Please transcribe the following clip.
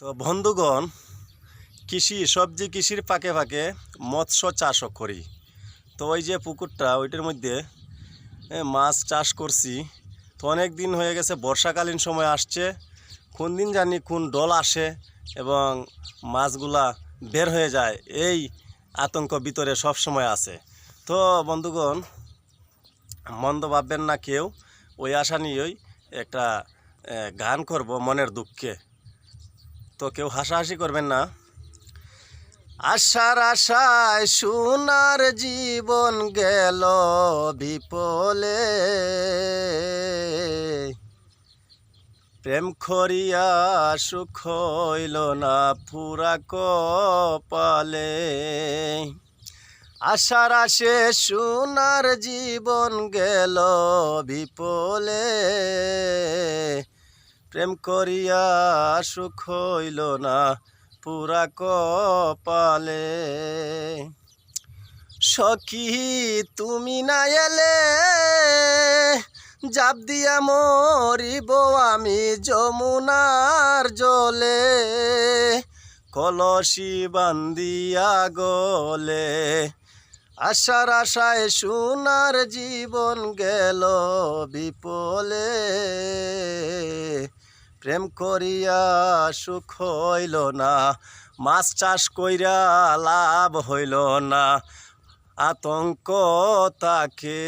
তো বন্ধুগণ, কৃষি সবজি কৃষির পাকে ফাঁকে মৎস্য চাষও করি তো ওই যে পুকুরটা, ওইটার মধ্যে মাছ চাষ করছি। তো অনেক দিন হয়ে গেছে, বর্ষাকালীন সময় আসছে। কোন দিন জানি কোন ডল আসে এবং মাছগুলা বের হয়ে যায়, এই আতঙ্ক ভিতরে সব সময় আছে। তো বন্ধুগণ, মন্দ ভাববেন না কেউ, ওই আশা নিয়েই একটা গান করব মনের দুঃখে। তো কেউ হাসাহাসি করবেন না। আশার আশায় সোনার জীবন গেল বিপলে। প্রেম করিয়া সুখ হইল না পুরা কপালে। আশার আসে সোনার জীবন গেল বিপলে। প্রেম করিয়া সুখ হইল না, পুরা কপালে। সখী, তুমি না এলে জাপ দিয়া মরিব আমি যমুনার জলে। কলসি বান্দিয়া গলে, আশার আশায় সোনার জীবন গেল বিপলে। প্রেম করিয়া সুখ হইল না মাছ চাষ কইরা লাভ হইল না আতঙ্ক তাকে